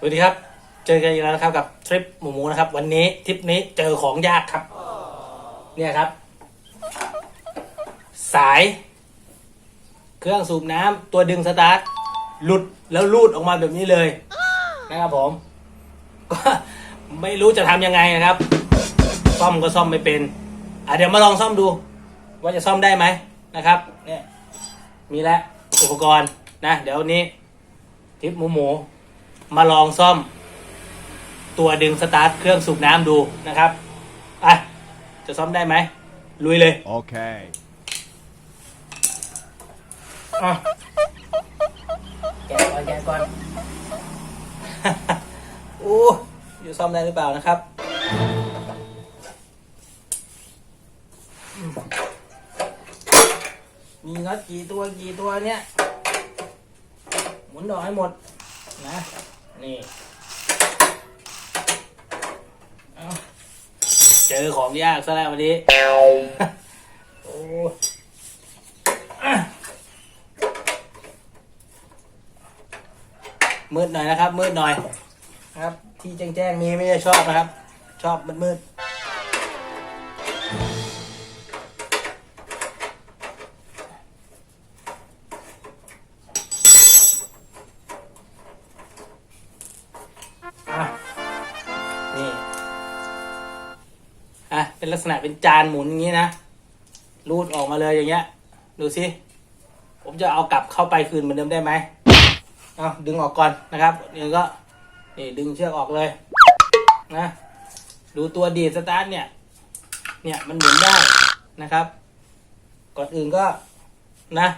สวัสดีครับ เจอกันอีกแล้วนะครับกับทริปหมูหมูนะครับ วันนี้ทริปนี้เจอของยากครับ เนี่ยครับ สาย เครื่องสูบน้ำตัวดึงสตาร์ทหลุดแล้วลูดออกมาแบบนี้เลย นะครับผม ก็ ไม่รู้จะทำยังไงนะครับ ซ่อมก็ซ่อมไม่เป็น อะเดี๋ยวมาลองซ่อมดู ว่าจะซ่อมได้ไหมนะครับ เนี่ย มีแล้วอุปกรณ์นะ เดี๋ยววันนี้ทริปหมูหมู มาลองซ่อม ตัวดึงสตาร์ทเครื่องสูบน้ำดูนะครับอะจะซ่อมได้ไหมลุยเลย Okay. อะแกะก่อนแกะก่อนโอ้อยู่ซ่อมได้หรือเปล่านะครับอืมมีน็อตกี่ตัวกี่ตัวเนี่ย หมุนออกให้หมดนะ นี่เจอของยากซะแล้ววันนี้โอ้มืดหน่อยนะครับ มืดหน่อย ครับ ที่แจ้งๆมีไม่ได้ชอบนะครับ ชอบมืดๆ เป็นลักษณะเป็นจานหมุนอย่างนี้นะรูดออกมาเลยอย่างเงี้ย ดูสิผมจะเอากลับเข้าไปคืนเหมือนเดิมได้ไหมเอาดึงออกก่อนนะครับนี่ก็นี่ดึงเชือกออกเลยนะดูตัวดีดสตาร์ทเนี่ย เนี่ยมันหมุนได้นะครับ ก่อนอื่นก็นะ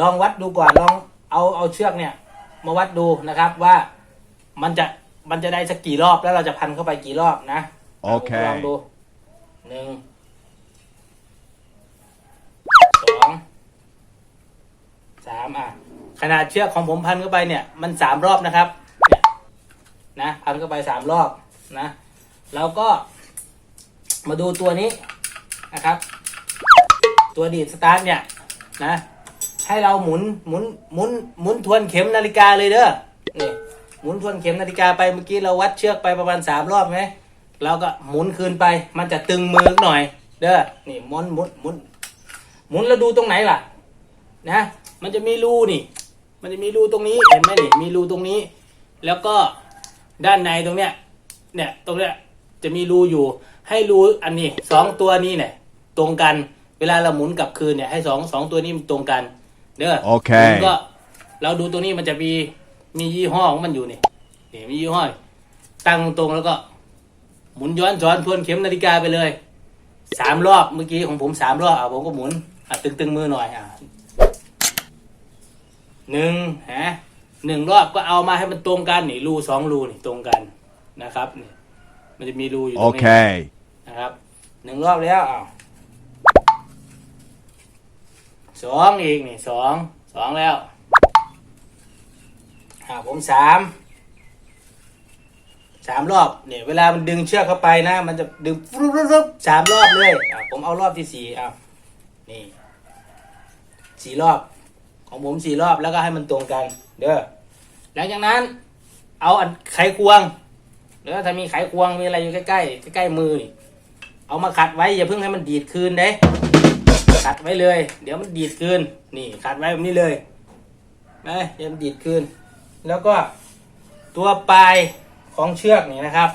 ลองวัดดูก่อนลองเอาเอาเชือกเนี่ย มาวัดดูนะครับว่ามันจะมันจะได้สักกี่รอบแล้วเราจะพันเข้าไปกี่รอบนะ โอเคลองดู หนึ่งสองสามอะ ขนาดเชือกของผมพันเข้าไปเนี่ย มันสามรอบนะครับเนี่ยนะพันเข้าไปสามรอบนะแล้วก็มาดูตัวนี้นะครับ ตัวดีดสตาร์ทเนี่ยนะ ให้เราหมุนหมุนหมุนหมุนทวนเข็มนาฬิกาเลยเด้อนี่หมุนทวนเข็มนาฬิกาไปเมื่อกี้เราวัดเชือกไปประมาณสามรอบไหม เราก็หมุนคืนไปมันจะตึงมือหน่อย เด้อนี่หมุนหมุนหมุนหมุนแล้วดูตรงไหนล่ะ นะ มันจะมีรูนี่ มันจะมีรูตรงนี้เห็นไหมนี่มีรูตรงนี้ แล้วก็ด้านในตรงเนี้ยเนี่ยตรงเนี้ยจะมีรูอยู่ให้รูอันนี้สองตัวนี้เนี่ยตรงกันเวลาเราหมุนกลับคืนเนี่ยให้สองสองตัวนี้มันตรงกัน เด้อโอเคหมุนก็เราดูตัวนี้มันจะมีมียี่ห้อของมันอยู่นี่นี่มียี่ห้อตั้งตรงแล้วก็ หมุนย้อนสอนทวนเข็มนาฬิกาไปเลยสามรอบเมื่อกี้ของผมสามรอบอะผมก็หมุนอะตึงตึงๆมือหน่อยอะหนึ่งฮะหนึ่งรอบก็เอามาให้มันตรงกันนี่รูสองรูนี่ตรงกันนะครับนี่มันจะมีรูอยู่ตรงนี้ Okay. นะครับหนึ่งรอบแล้วอ้าวสองอีกนี่สองสองแล้วอ่าผมสาม สามรอบเนี่ยเวลามันดึงเชือกเข้าไปนะ มันจะดึงรุบรุบสามรอบเลยอ่าผมเอารอบที่สี่อ้าวนี่สี่รอบ ของผมสี่รอบแล้วก็ให้มันตรงกัน เด้อหลังจากนั้น เอาอันไขควงหรือถ้ามีไขควงมีอะไรอยู่ใกล้ๆใกล้ๆมือนี่เอามาขัดไว้อย่าเพิ่งให้มันดีดคืนเด้ขัดไว้เลย เดี๋ยวมันดีดคืนนี่ขัดไว้แบบนี้เลยนะอย่ามันดีดคืนแล้วก็ตัวปลาย ของเชือกนี่นะครับ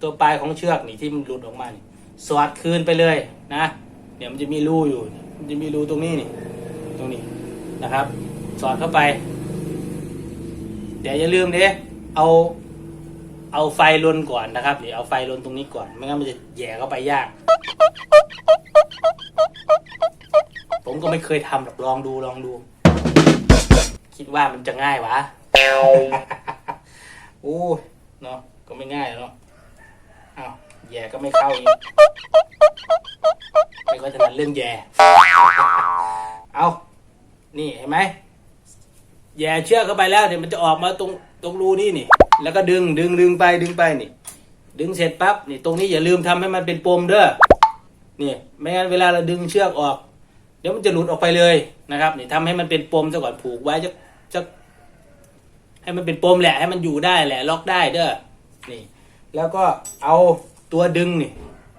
ตัวปลายของเชือกนี่ที่มันหลุดออกมานี่สอดคืนไปเลยนะเดี๋ยวมันจะมีรูอยู่ มันจะมีรูตรงนี้นี่ตรงนี้นะครับ สอดเข้าไป เดี๋ยวอย่าลืมเด้เอาเอาไฟลนก่อนนะครับเดี๋ยวเอาไฟลนตรงนี้ก่อน ไม่งั้นมันจะแย่เข้าไปยาก ผมก็ไม่เคยทำหรอกลองดูลองดู คิดว่ามันจะง่ายวะ โอ้ เนาะก็ไม่ง่ายเนาะอ้าวแย่ก็ไม่เข้าอีกไม่ก็จะนั้นเรื่องแย่เอานี่เห็นไหมแย่เชือกเข้าไปแล้วเดี๋ยวมันจะออกมาตรงตรงรูนี่นี่ แล้วก็ดึงดึงดึงไปดึงไปนี่ ดึงเสร็จปั๊บนี่ตรงนี้อย่าลืมทำให้มันเป็นปมเด้อนี่ไม่งั้นเวลาเราดึงเชือกออก เดี๋ยวมันจะหลุดออกไปเลยนะครับนี่ทำให้มันเป็นปมซะก่อนผูกไว้จะจะ ให้มันเป็นปมแหละ ให้มันอยู่ได้แหละ ล็อกได้เด้อนี่แล้วก็เอาตัวดึงนี่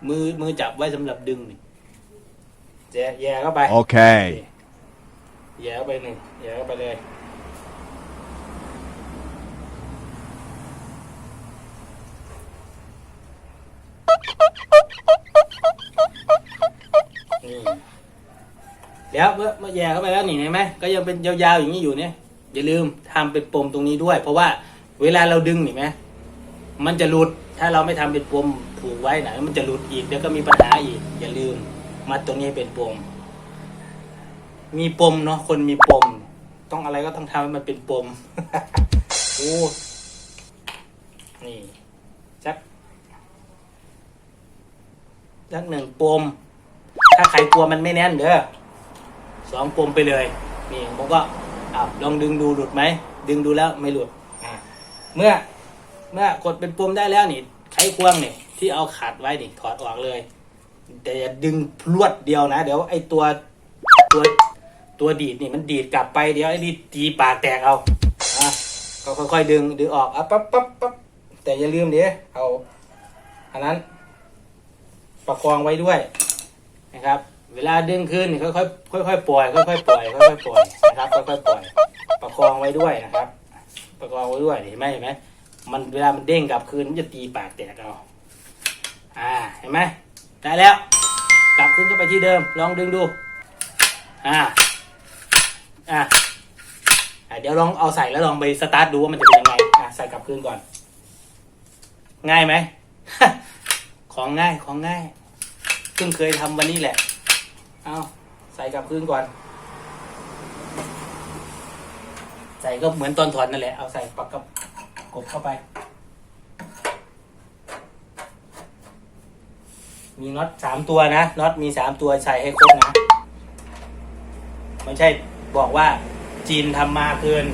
มือมือจับไว้สำหรับดึงนี่แย่แย่เข้าไป Okay. แย่เข้าไปหนึ่งแย่เข้าไปเลยนี่แล้วเมื่อเมื่อแย่เข้าไปแล้วนี่เห็นไหมก็ยังเป็นยาวๆอย่างนี้อยู่เนี่ย อย่าลืมทำเป็นปมตรงนี้ด้วย เพราะว่าเวลาเราดึงเห็นไหมมันจะหลุด ถ้าเราไม่ทำเป็นปมผูกไว้นะมันจะหลุดอีกเดี๋ยวก็มีปัญหาอีก อย่าลืม มัดตรงนี้เป็นปม มีปมเนาะคนมีปม ต้องอะไรก็ต้องทำให้มันเป็นปมโอ้นี่จักจักหนึ่งปม ถ้าใครกลัวมันไม่แน่นเด้อสองปมไปเลย นี่ผมก็ อาลองดึงดูหลุดไหม ดึงดูแล้วไม่หลุดอ่าเมื่อเมื่อกดเป็นปมได้แล้วนี่ใช้ควงนี่ที่เอาขัดไว้นี่ถอดออกเลย แต่อย่าดึงพรวดเดียวนะ เดี๋ยวไอ้ตัวตัวตัวดีดนี่มันดีดกลับไปเดี๋ยวไอ้นี่ตีปากแตกเอาอะก็ค่อยๆดึงดึงออกอะปั๊บปั๊บปั๊บแต่อย่าลืมเดี๋ยวเอาอันนั้นประคองไว้ด้วยนะครับ เวลาดึงขึ้นค่อยๆค่อยๆปล่อยค่อยๆปล่อยค่อยๆปล่อยนะครับค่อยๆปล่อย ประคองไว้ด้วยนะครับ ประคองไว้ด้วยเห็นไหมเห็นไหมมันเวลามันเด้งกลับคืนมันจะตีปากแตกเอาอ่าเห็นไหมได้แล้ว กลับขึ้นก็ไปที่เดิม ลองดึงดูอ่าอ่าเดี๋ยวลองเอาใส่แล้วลองไปสตาร์ทดูว่ามันจะเป็นยังไงอ่าใส่กลับคืนก่อน ง่ายไหมของง่ายของง่ายเพิ่งเคยทำวันนี้แหละ เอาใส่กลับคืนก่อน ใส่ก็เหมือนตอนถอดนั่นแหละเอาใส่ปักกับกบเข้าไป มีน็อตสามตัวนะน็อตมีสามตัวใส่ให้ครบนะไม่ใช่บอกว่าจีนทำมาเกิน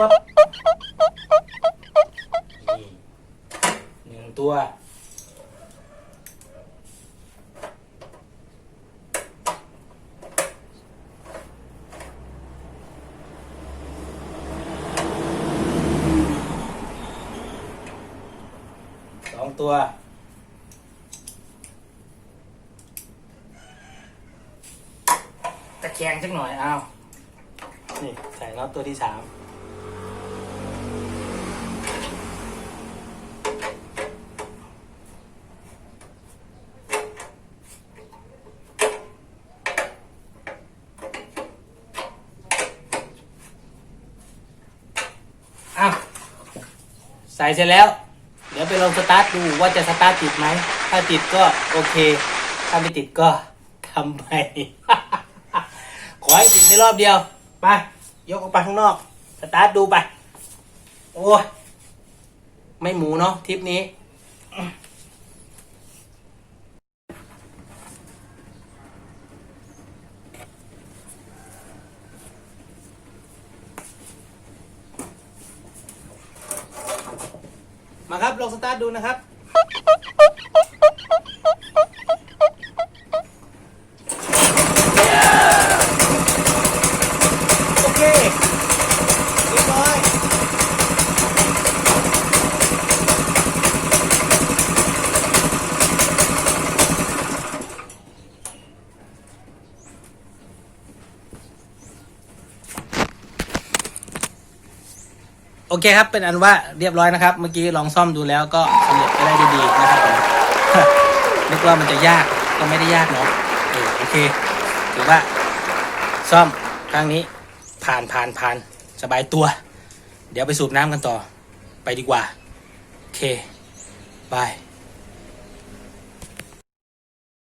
วับ ตัว สองตัวตะแคงสักหน่อยอ้าวนี่ใส่น็อตตัวที่สาม ใส่เสร็จแล้ว เดี๋ยวไปลองสตาร์ทดูว่าจะสตาร์ทติดไหม ถ้าติดก็โอเค ถ้าไม่ติดก็ทำไป ขอให้ติดในรอบเดียว ไป ยกออกไปข้างนอก สตาร์ทดูไป โอ้ย ไม่หมูเนาะทริปนี้ มาครับลองสตาร์ทดูนะครับ โอเค เรียบร้อย โอ เคครับเป็นอันว่าเรียบร้อยนะครับ เมื่อกี้ลองซ่อมดูแล้วก็สำเร็จไปได้ดีๆนะครับผมนึกว่ามันจะยากก็ไม่ได้ยากเนาะโอเคถือว่าซ่อมครั้งนี้ผ่านผ่านผ่านสบายตัว เดี๋ยวไปสูบน้ำกันต่อไปดีกว่า โอเคบาย